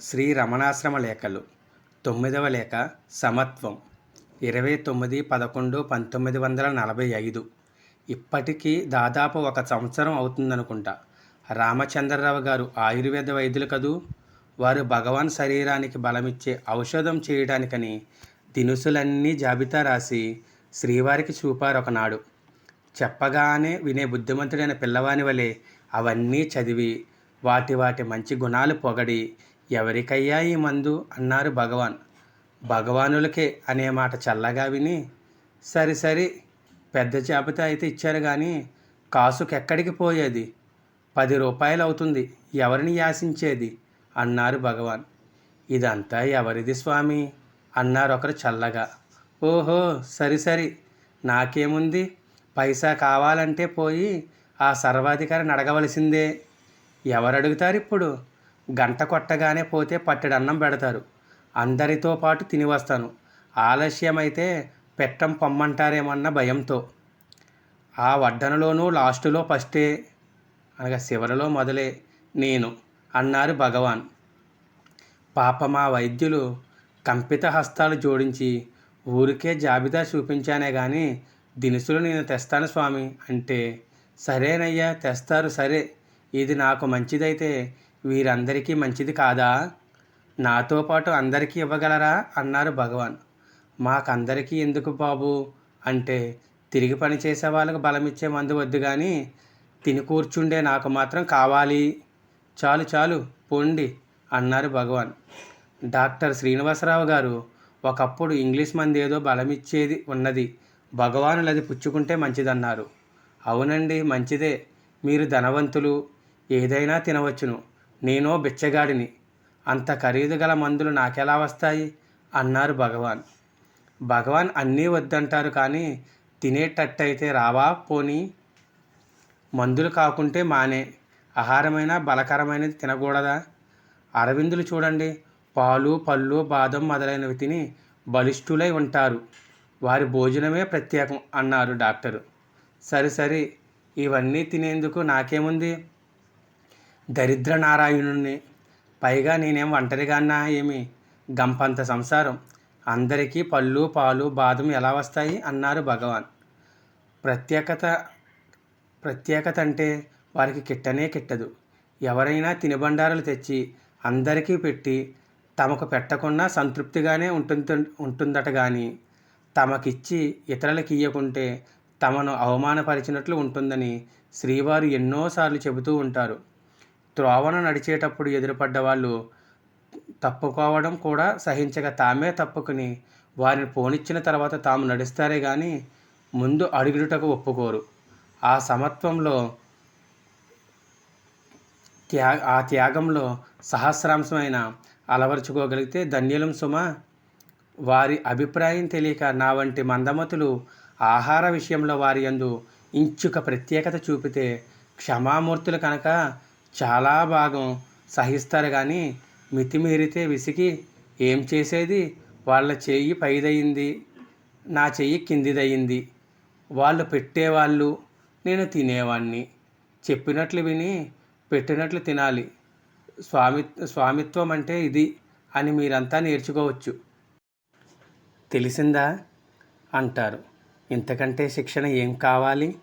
శ్రీ రమణాశ్రమ లేఖలు. తొమ్మిదవ లేఖ సమత్వం. ఇరవై తొమ్మిది పదకొండు పంతొమ్మిది వందల నలభై ఐదు. ఇప్పటికీ దాదాపు ఒక సంవత్సరం అవుతుందనుకుంటా. రామచంద్రరావు గారు ఆయుర్వేద వైద్యులు కదూ? వారు భగవాన్ శరీరానికి బలమిచ్చే ఔషధం చేయడానికని దినుసులన్నీ జాబితా రాసి శ్రీవారికి చూపారు ఒకనాడు. చెప్పగానే వినే బుద్ధిమంతుడైన పిల్లవాని వలె అవన్నీ చదివి వాటి వాటి మంచి గుణాలు పొగడి ఎవరికయ్యా ఈ మందు? అన్నారు భగవాన్. భగవానులకే అనే మాట చల్లగా విని సరి సరి పెద్ద చేపతో అయితే ఇచ్చారు కానీ కాసుకెక్కడికి పోయేది? పది రూపాయలు అవుతుంది ఎవరిని యాసించేది? అన్నారు భగవాన్. ఇదంతా ఎవరిది స్వామి? అన్నారు ఒకరు చల్లగా. ఓహో సరి సరి నాకేముంది? పైసా కావాలంటే పోయి ఆ సర్వాధికారిని అడగవలసిందే. ఎవరు అడుగుతారు ఇప్పుడు గంట కొట్టగానే పోతే పట్టెడన్నం పెడతారు. అందరితో పాటు తిని వస్తాను. ఆలస్యమైతే పెట్టం పొమ్మంటారేమన్న భయంతో. ఆ వడ్డనలోనూ లాస్టులో ఫస్టే. అనగా చివరిలో మొదలే. నేను అన్నారు భగవాన్. పాప మా వైద్యులు కంపిత హస్తాలు జోడించి ఊరికే జాబితా చూపించానే కానీ దినుసులు నేను తెస్తాను స్వామి అంటే సరేనయ్యా తెస్తారు సరే. ఇది నాకు మంచిదైతే వీరందరికీ మంచిది కాదా? నాతో పాటు అందరికీ ఇవ్వగలరా? అన్నారు భగవాన్. మాకందరికీ ఎందుకు బాబు? అంటే తిరిగి పని చేసే వాళ్ళకు బలమిచ్చే మందు వద్దు కానీ తిని కూర్చుండే నాకు మాత్రం కావాలి. చాలు చాలు పొండి అన్నారు భగవాన్. డాక్టర్ శ్రీనివాసరావు గారు ఒకప్పుడు ఇంగ్లీష్ మంది ఏదో బలమిచ్చేది ఉన్నది. భగవానులు అది పుచ్చుకుంటే మంచిదన్నారు. అవునండి మంచిదే. మీరు ధనవంతులు. ఏదైనా తినవచ్చును. నేనో బిచ్చగాడిని. అంత ఖరీదు గల మందులు నాకెలా వస్తాయి? అన్నారు భగవాన్. భగవాన్ అన్నీ వద్దంటారు కానీ తినేటట్టయితే రావా పోనీ? మందులు కాకుంటే మానే. ఆహారమైన బలకరమైనది తినకూడదా? అరవిందులు చూడండి. పాలు పళ్ళు బాదం మొదలైనవి తిని బలిష్ఠులై ఉంటారు. వారి భోజనమే ప్రత్యేకం అన్నారు డాక్టరు. సరే సరే ఇవన్నీ తినేందుకు నాకేముంది? దరిద్ర నారాయణుణ్ణి పైగా నేనేం ఒంటరిగానా ఏమి? గంపంత సంసారం. అందరికీ పళ్ళు పాలు బాదం ఎలా వస్తాయి? అన్నారు భగవాన్. ప్రత్యేకత ప్రత్యేకత అంటే వారికి కిట్టనే కిట్టదు. ఎవరైనా తినుబండారాలు తెచ్చి అందరికీ పెట్టి తమకు పెట్టకుండా సంతృప్తిగానే ఉంటుంది ఉంటుందట కానీ తమకిచ్చి ఇతరులకు ఇయ్యకుంటే తమను అవమానపరిచినట్లు ఉంటుందని శ్రీవారు ఎన్నోసార్లు చెబుతూ ఉంటారు. త్రోవను నడిచేటప్పుడు ఎదురుపడ్డ వాళ్ళు తప్పుకోవడం కూడా సహించక తామే తప్పుకుని వారిని పోనిచ్చిన తర్వాత తాము నడుస్తారే కానీ ముందు అడుగుటకు ఒప్పుకోరు. ఆ సమత్వంలో త్యా ఆ త్యాగంలో సహస్రాంశమైన అలవరుచుకోగలిగితే ధన్యులం సుమ. వారి అభిప్రాయం తెలియక నా వంటి మందమతులు ఆహార విషయంలో వారి యందు ఇంచుక ప్రత్యేకత చూపితే క్షమామూర్తులు కనుక చాలా భాగం సహిస్తారు కానీ మితిమీరితే విసిగి ఏం చేసేది? వాళ్ళ చెయ్యి పైదయింది. నా చెయ్యి కిందిదయింది. వాళ్ళు పెట్టేవాళ్ళు నేను తినేవాణ్ణి. చెప్పినట్లు విని పెట్టినట్లు తినాలి. స్వామి స్వామిత్వం అంటే ఇది అని మీరంతా నేర్చుకోవచ్చు. తెలిసిందా? అంటారు. ఇంతకంటే శిక్షణ ఏం కావాలి?